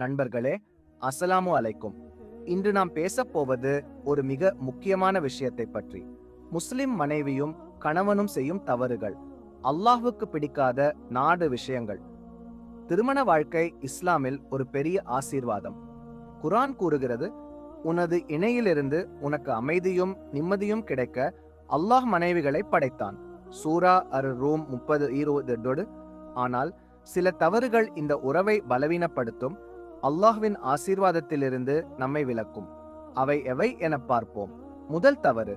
நண்பர்களே அஸ்ஸலாமு அலைக்கும். இன்று நாம் பேசப் போவது ஒரு மிக முக்கியமான விஷயத்தை பற்றி. முஸ்லிம் மனைவியும் கணவனும் செய்யும் தவறுகள் அல்லாஹுக்கு பிடிக்காத நாடு விஷயங்கள். திருமண வாழ்க்கை இஸ்லாமில் ஒரு பெரிய ஆசீர்வாதம். குரான் கூறுகிறது உனது இணையிலிருந்து உனக்கு அமைதியும் நிம்மதியும் கிடைக்க அல்லாஹ் மனைவிகளை படைத்தான். சூரா அரு ரூம் முப்பது இருபது ஆனால் சில தவறுகள் இந்த உறவை பலவீனப்படுத்தும். அல்லாஹ்வின் ஆசீர்வாதத்திலிருந்து நம்மை விலக்கும். அவை எவை என பார்ப்போம். முதல் தவறு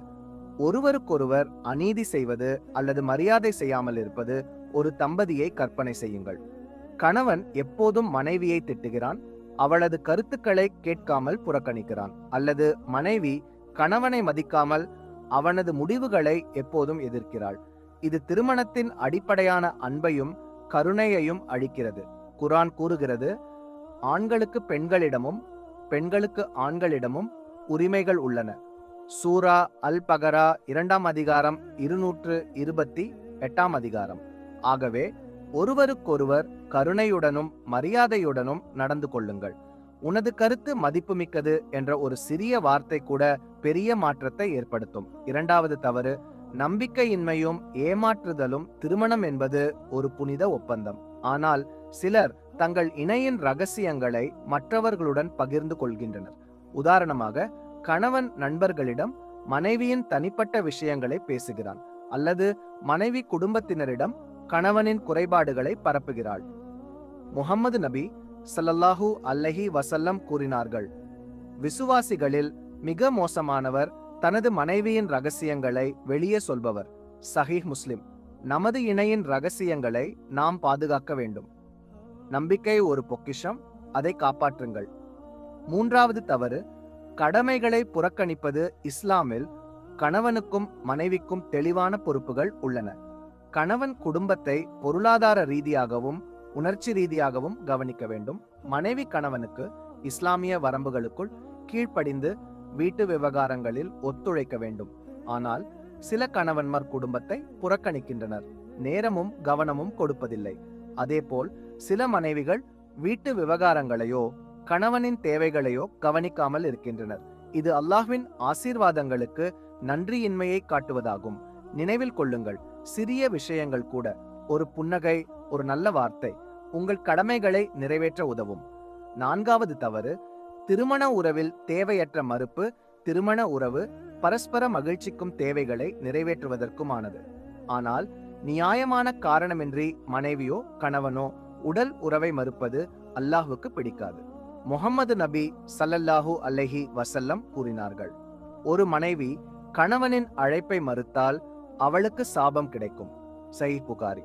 ஒருவருக்கொருவர் அநீதி செய்வது அல்லது மரியாதை செய்யாமல் இருப்பது ஒரு தம்பதியை கற்பனை செய்யுங்கள். கணவன் எப்போதும் மனைவியை திட்டுகிறான் அவளது கருத்துக்களை கேட்காமல் புறக்கணிக்கிறான் அல்லது மனைவி கணவனை மதிக்காமல் அவனது முடிவுகளை எப்போதும் எதிர்க்கிறாள். இது திருமணத்தின் அடிப்படையான அன்பையும் கருணையையும் அழிக்கிறது குரான் கூறுகிறது ஆண்களுக்கு பெண்களிடமும் பெண்களுக்கு ஆண்களிடமும் உரிமைகள் உள்ளன. சூரா அல் பகரா இரண்டாம் அதிகாரம் இருநூற்று இருபத்தி எட்டாம் அதிகாரம். ஆகவே ஒருவருக்கொருவர் கருணையுடனும் மரியாதையுடனும் நடந்து கொள்ளுங்கள். உனது கருத்து மதிப்புமிக்கது என்ற ஒரு சிறிய வார்த்தை கூட பெரிய மாற்றத்தை ஏற்படுத்தும். இரண்டாவது தவறு நம்பிக்கையின்மையும் ஏமாற்றுதலும் திருமணம் என்பது ஒரு புனித ஒப்பந்தம். ஆனால் சிலர் தங்கள் இணையின் ரகசியங்களை மற்றவர்களுடன் பகிர்ந்து கொள்கின்றனர். உதாரணமாக கணவன் நண்பர்களிடம் மனைவியின் தனிப்பட்ட விஷயங்களை பேசுகிறான் அல்லது மனைவி குடும்பத்தினரிடம் கணவனின் குறைபாடுகளை பரப்புகிறாள். முகமது நபி ஸல்லல்லாஹு அல்லஹி வசல்லம் கூறினார்கள் விசுவாசிகளில் மிக மோசமானவர் தனது மனைவியின் ரகசியங்களை வெளியே சொல்பவர். சஹீஹ் முஸ்லிம் நமது இணையின் ரகசியங்களை நாம் பாதுகாக்க வேண்டும். நம்பிக்கை ஒரு பொக்கிஷம் அதை காப்பாற்றுங்கள். மூன்றாவது தவறு கடமைகளை புறக்கணிப்பது இஸ்லாமில் கணவனுக்கும் மனைவிக்கும் தெளிவான பொறுப்புகள் உள்ளன. கணவன் குடும்பத்தை பொருளாதார ரீதியாகவும் உணர்ச்சி ரீதியாகவும் கவனிக்க வேண்டும். மனைவி கணவனுக்கு இஸ்லாமிய வரம்புகளுக்குள் கீழ்ப்படிந்து வீட்டு விவகாரங்களில் ஒத்துழைக்க வேண்டும். ஆனால் சில கணவன்மார் குடும்பத்தை புறக்கணிக்கின்றனர். நேரமும் கவனமும் கொடுப்பதில்லை. அதேபோல் சில மனைவிகள் வீட்டு விவகாரங்களையோ கணவனின் தேவைகளையோ கவனிக்காமல் இருக்கின்றனர். இது அல்லாஹ்வின் ஆசீர்வாதங்களுக்கு நன்றியின்மையை காட்டுவதாகும். நினைவில் கொள்ளுங்கள் சிறிய விஷயங்கள் கூட ஒரு புன்னகை ஒரு நல்ல வார்த்தை உங்கள் கடமைகளை நிறைவேற்ற உதவும். நான்காவது தவறு திருமண உறவில் தேவையற்ற மறுப்பு திருமண உறவு பரஸ்பர மகிழ்ச்சிக்கும் தேவைகளை நிறைவேற்றுவதற்குமானது. ஆனால் நியாயமான காரணமின்றி மனைவியோ கணவனோ உடல் உறவை மறுப்பது அல்லாஹுக்கு பிடிக்காது. முகமது நபி சல்லல்லாஹு அல்லஹி வசல்லம் கூறினார்கள் ஒரு மனைவி கணவனின் அழைப்பை மறுத்தால் அவளுக்கு சாபம் கிடைக்கும். சஹி புகாரி.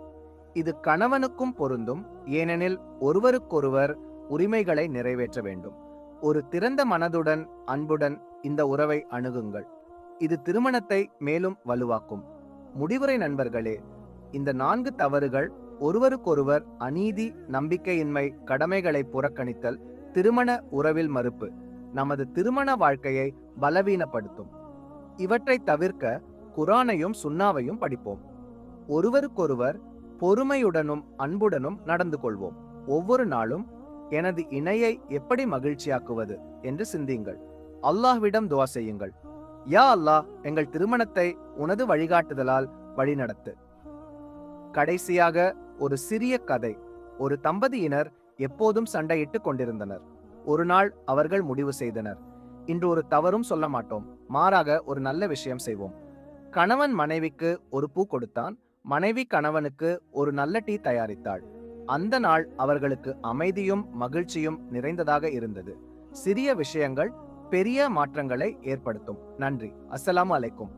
இது கணவனுக்கும் பொருந்தும் ஏனெனில் ஒருவருக்கொருவர் உரிமைகளை நிறைவேற்ற வேண்டும். ஒரு திறந்த மனதுடன் அன்புடன் இந்த உறவை அணுகுங்கள். இது திருமணத்தை மேலும் வலுவாக்கும். முடிவுரை நண்பர்களே இந்த நான்கு தவறுகள் ஒருவருக்கொருவர் அநீதி நம்பிக்கையின்மை கடமைகளை புறக்கணித்தல் திருமண உறவில் மறுப்பு நமது திருமண வாழ்க்கையை பலவீனப்படுத்தும். இவற்றை தவிர்க்க குரானையும் சுண்ணாவையும் படிப்போம். ஒருவருக்கொருவர் பொறுமையுடனும் அன்புடனும் நடந்து கொள்வோம். ஒவ்வொரு நாளும் எனது இணையை எப்படி மகிழ்ச்சியாக்குவது என்று சிந்தியுங்கள். அல்லாஹ்விடம் துவா செய்யுங்கள். யா அல்லாஹ் எங்கள் திருமணத்தை உனது வழிகாட்டுதலால் வழிநடத்து. கடைசியாக ஒரு சிறிய கதை. ஒரு தம்பதியினர் எப்போதும் சண்டையிட்டுக் கொண்டிருந்தனர். ஒரு நாள் அவர்கள் முடிவு செய்தனர். இன்று ஒரு தவறும் சொல்ல மாட்டோம். மாறாக ஒரு நல்ல விஷயம் செய்வோம். கணவன் மனைவிக்கு ஒரு பூ கொடுத்தான். மனைவி கணவனுக்கு ஒரு நல்ல டீ தயாரித்தாள். அந்த நாள் அவர்களுக்கு அமைதியும் மகிழ்ச்சியும் நிறைந்ததாக இருந்தது. சிறிய விஷயங்கள் பெரிய மாற்றங்களை ஏற்படுத்தும். நன்றி. அஸ்ஸலாமு அலைக்கும்.